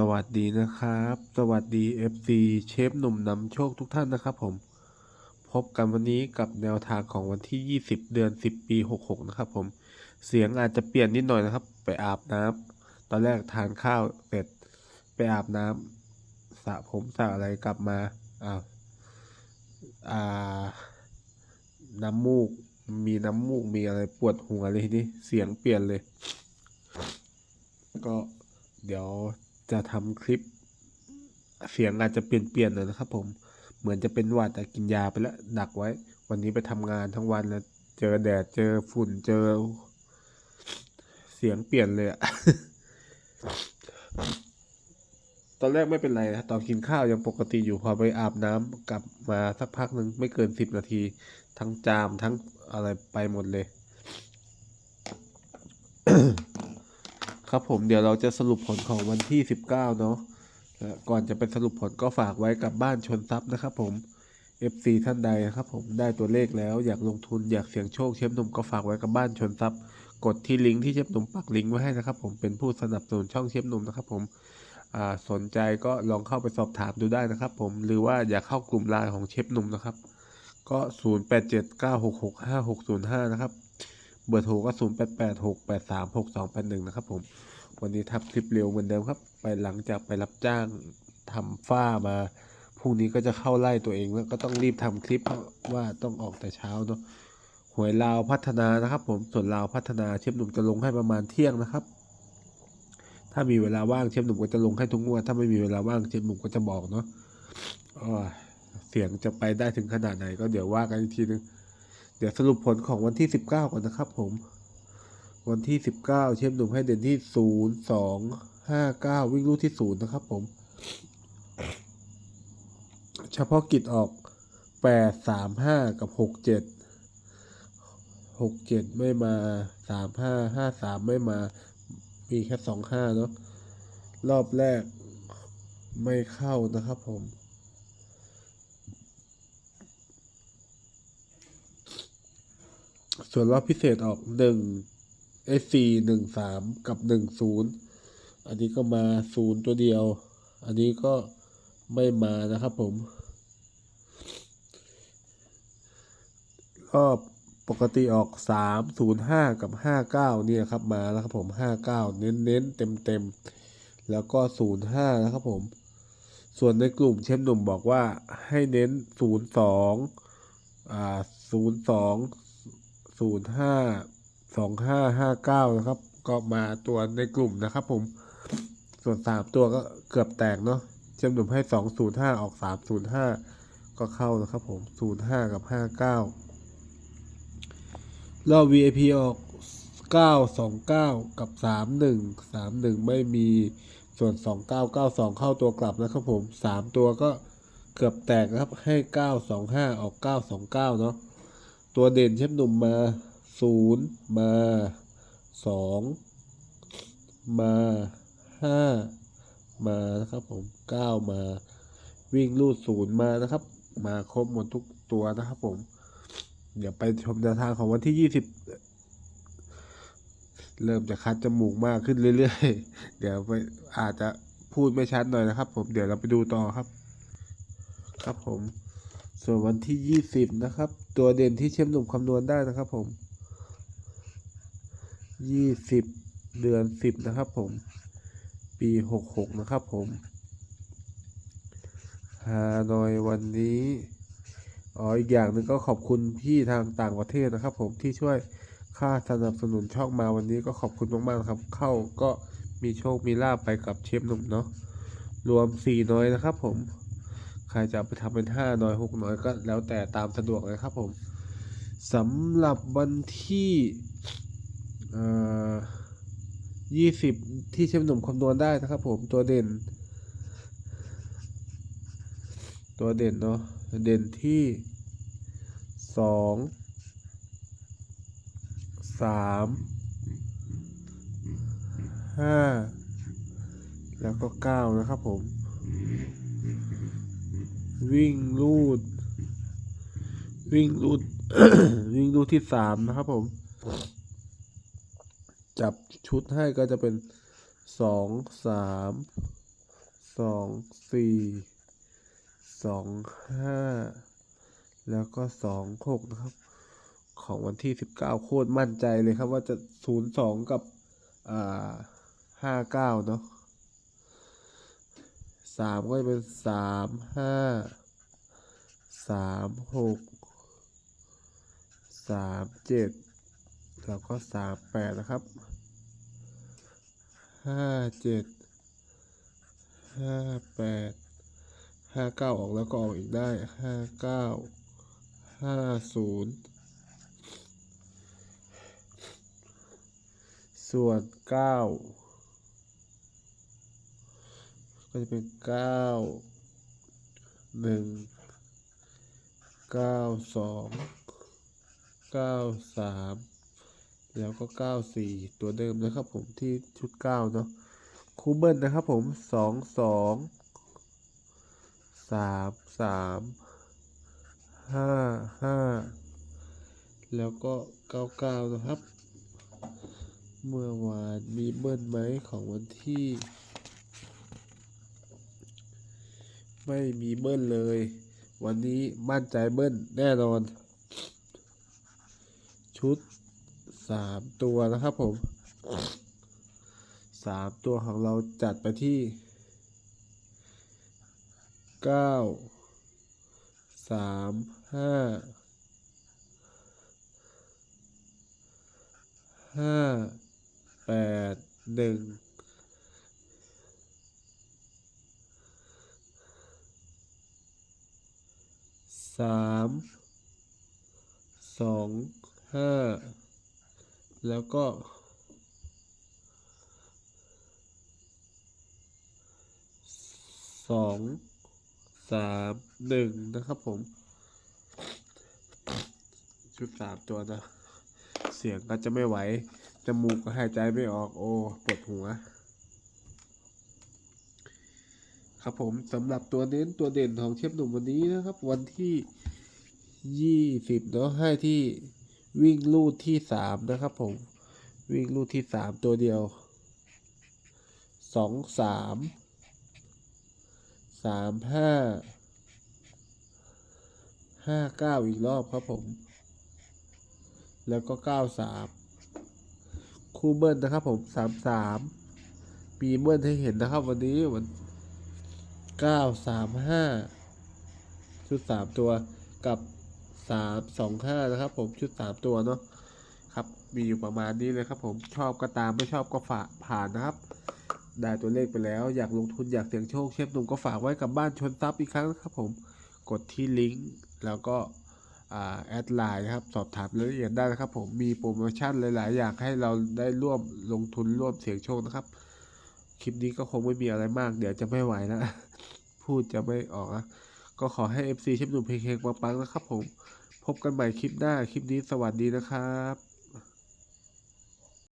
สวัสดีนะครับ สวัสดี FC เชฟหนุ่มนำโชคทุกท่านนะครับผม พบกันวันนี้กับแนวทางของวันที่ 20 เดือน 10 ปี 66 นะครับผม เสียงอาจจะเปลี่ยนนิดหน่อยนะครับ ไปอาบน้ำตอนแรกทานข้าวเสร็จ ไปอาบน้ำสระผมสระอะไรกลับมาอ้าวอ่า น้ำมูก มีน้ำมูก มีอะไรปวดหัวเลยทีนี้ เสียงเปลี่ยนเลย ก็เดี๋ยว จะทำคลิป เสียงอาจจะเปลี่ยนๆหน่อยนะครับ ผม เหมือนจะเป็นหวัดแต่กินยาไปแล้วดักไว้ วันนี้ไปทำงานทั้งวันแล้วเจอแดดเจอฝุ่นเจอ เสียงเปลี่ยนเลยอะตอนแรกไม่เป็นไรนะตอนกินข้าวยังปกติอยู่พอไปอาบน้ำกลับมาสักพักหนึ่งไม่เกินสิบนาที ทั้งจามทั้งอะไรไปหมดเลย ครับผมเดี๋ยวเราจะสรุปผลของวันที่ 19 เนาะและก่อนจะไปสรุปผลก็ฝากไว้กับบ้านชนทรัพย์นะครับผม FC ท่านใดนะครับผมได้ตัวเลขแล้วอยากลงทุนอยากเสี่ยงโชคเชฟหนุ่มก็ฝากไว้กับบ้านชนทรัพย์ กดที่ลิงก์ที่เชฟหนุ่มปักลิงก์ไว้ให้นะครับผมเป็นผู้สนับสนุนช่องเชฟหนุ่มนะครับผมสนใจก็ลองเข้าไปสอบถามดูได้นะครับผมหรือว่าอยากเข้ากลุ่มไลน์ของเชฟหนุ่มนะครับ ก็ 0879665605 นะครับ เบอร์โทรก็ 0886836281 นะครับผม วันนี้ทำคลิปเร็วเหมือนเดิมครับ ไปหลังจากไปรับจ้างทำฝ้ามา พรุ่งนี้ก็จะเข้าไล่ตัวเองแล้วก็ต้องรีบทำคลิปเพราะว่าต้องออกแต่เช้าเนาะ หวยลาวพัฒนานะครับ ผม ส่วนลาวพัฒนาเชฟหนุ่มจะลงให้ประมาณเที่ยงนะครับ ถ้ามีเวลาว่างเชฟหนุ่มก็จะลงให้ทุกงวด ถ้าไม่มีเวลาว่างเชฟหนุ่มก็จะบอกเนาะเสียงจะไปได้ถึงขนาดไหนก็เดี๋ยวว่ากันอีกทีนึง เดี๋ยวสรุปผลของวันที่สิบเก้าก่อนนะครับผม วันที่สิบเก้าเชฟหนุ่มให้เด่นที่ศูนย์สองห้าเก้าวิ่งลูกที่ศูนย์นะครับผม เฉพาะกิจออกแปดสามห้ากับหกเจ็ดหกเจ็ดไม่มาสามห้าห้าสามไม่มา มีแค่สองห้าเนาะ รอบแรกไม่เข้านะครับผม ส่วนรอบพิเศษออกหนึ่งเอซีหนึ่งสามกับหนึ่งศูนย์อันนี้ก็มาศูนย์ตัวเดียว อันนี้ก็ไม่มานะครับผม รอบปกติออกสามศูนย์ห้ากับห้าเก้าเนี่ยครับมาแล้วครับผมห้าเก้าเน้นเน้นเต็มเต็มแล้วก็ศูนย์ห้านะครับผม ส่วนในกลุ่มเชฟหนุ่มบอกว่าให้เน้นศูนย์สองอ่าศูนย์สอง ศูนย์ห้าสองห้าห้าเก้านะครับ ก็มาตัวในกลุ่มนะครับ ผม ส่วนสามตัวก็เกือบแตกเนาะเชมหนุ่มให้สองศูนย์ห้าออกสามศูนย์ห้าก็เข้านะครับ ผมศูนย์ห้ากับห้าเก้ารอบ VIP ออกเก้าสองเก้ากับสามหนึ่งสามหนึ่งไม่มีส่วนสองเก้าเก้าสองเข้าตัวกลับนะครับผมสามตัวก็เกือบแตกนะครับให้เก้าสองห้าออกเก้าสองเก้าเนาะ ตัวเด่นเชฟหนุ่มมาศูนย์มาสองมาห้ามานะครับผมเก้ามาวิ่งลูดศูนย์มานะครับ มาครบหมดทุกตัวนะครับผม เดี๋ยวไปชมแนวทางของวันที่ยี่สิบเริ่มจะคัดจมูกมากขึ้นเรื่อยๆ เดี๋ยวไปอาจจะพูดไม่ชัดหน่อยนะครับ ผมเดี๋ยวเราไปดูต่อครับ ครับผม ส่วนวันที่ยี่สิบนะครับ ตัวเด่นที่เชฟหนุ่มคำนวณได้นะครับผมยี่สิบเดือนสิบนะครับผม ปีหกหกนะครับผมฮานอยวันนี้อ๋ออีกอย่างหนึ่งก็ขอบคุณพี่ทางต่างประเทศนะครับ ผมที่ช่วยค่าสนับสนุนช่องมาวันนี้ก็ขอบคุณมากๆครับ เข้าก็มีโชคมีลาบไปกับเชฟหนุ่มเนาะรวมสี่น้อยนะครับผม รจะไปทำเป็นห้าน้อยหกน้อยก็แล้วแต่ตามสะดวกเลยครับผมสำหรับวันที่ยี่สิบที่เชฟหนุ่มคำนวณได้นะครับผมตัวเด่น ตัวเด่นเนาะเด่นที่สองสามห้าแล้วก็เก้านะครับผม วิ่งลูด วิ่งลูด วิ่งลูดที่สามนะครับผม จับชุดให้ก็จะเป็นสองสามสองสี่สองห้าแล้วก็สองหกนะครับ ของวันที่สิบเก้าโคตรมั่นใจเลยครับว่าจะศูนย์สองกับอ่าห้าเก้าเนาะ สามก็จะเป็นสามห้าสามหกสามเจ็ดแล้วก็สามแปดนะครับห้าเจ็ดห้าแปดห้าเก้าออกแล้วก็ออกอีกได้ห้าเก้าห้าศูนย์ส่วนเก้า ก็จะเป็นเก้าหนึ่งเก้าสองเก้าสามแล้วก็เก้าสี่ตัวเดิมนะครับผมที่ชุดเก้าเนาะคูเบิลนะครับผมสองสองสามสามห้าห้าแล้วก็เก้าเก้านะครับ เมื่อวานมีเบิลไหมของวันที่ ไม่มีเบิ้ลเลย วันนี้มั่นใจเบิ้ลแน่นอน ชุดสามตัวนะครับผมสามตัวของเราจัดไปที่เก้าสามห้าห้าแปดหนึ่ง สามสองห้าแล้วก็สองสามหนึ่งนะครับผม ชุดสามตัวนะ เสียงก็จะไม่ไหว จมูกก็หายใจไม่ออก โอ้ ปวดหัว ครับผมสำหรับตัวเน้นตัวเด่นของเชฟหนุ่มวันนี้นะครับ วันที่ยี่สิบเนาะให้ที่วิ่งลูดที่สามนะครับผม วิ่งลูดที่สามตัวเดียวสองสามสามห้าห้าเก้าอีกรอบครับผม แล้วก็เก้าสามคู่เบิ้ลนะครับผมสามสามมีเบิ้ลให้เห็นนะครับวันนี้วัน ก้าสามห้าชุดสามตัวกับสามสองห้านะครับ ผมชุดสามตัวเนาะครับมีอยู่ประมาณนี้เลยครับ ผมชอบก็ตามไม่ชอบก็ฝากผ่านนะครับ ได้ตัวเลขไปแล้ว อยากลงทุนอยากเสี่ยงโชคเชฟหนุ่มก็ฝากไว้กับบ้านชนทรัพย์อีกครั้งนะครับ ผมกดที่ลิงก์แล้วก็อแอดไลน์นะครับ สอบถามรายละเอียดได้นะครับ ผมมีโปรโมชั่นหลาย ๆ อย่างให้เราได้ร่วมลงทุนร่วมเสี่ยงโชคนะครับ คลิปนี้ก็คงไม่มีอะไรมาก เดี๋ยวจะไม่ไหวแล้ว พูดจะไม่ออกนะก็ขอให้ FC เชฟหนุ่มเพลงๆปังๆนะครับผม พบกันใหม่คลิปหน้า คลิปนี้สวัสดีนะครับ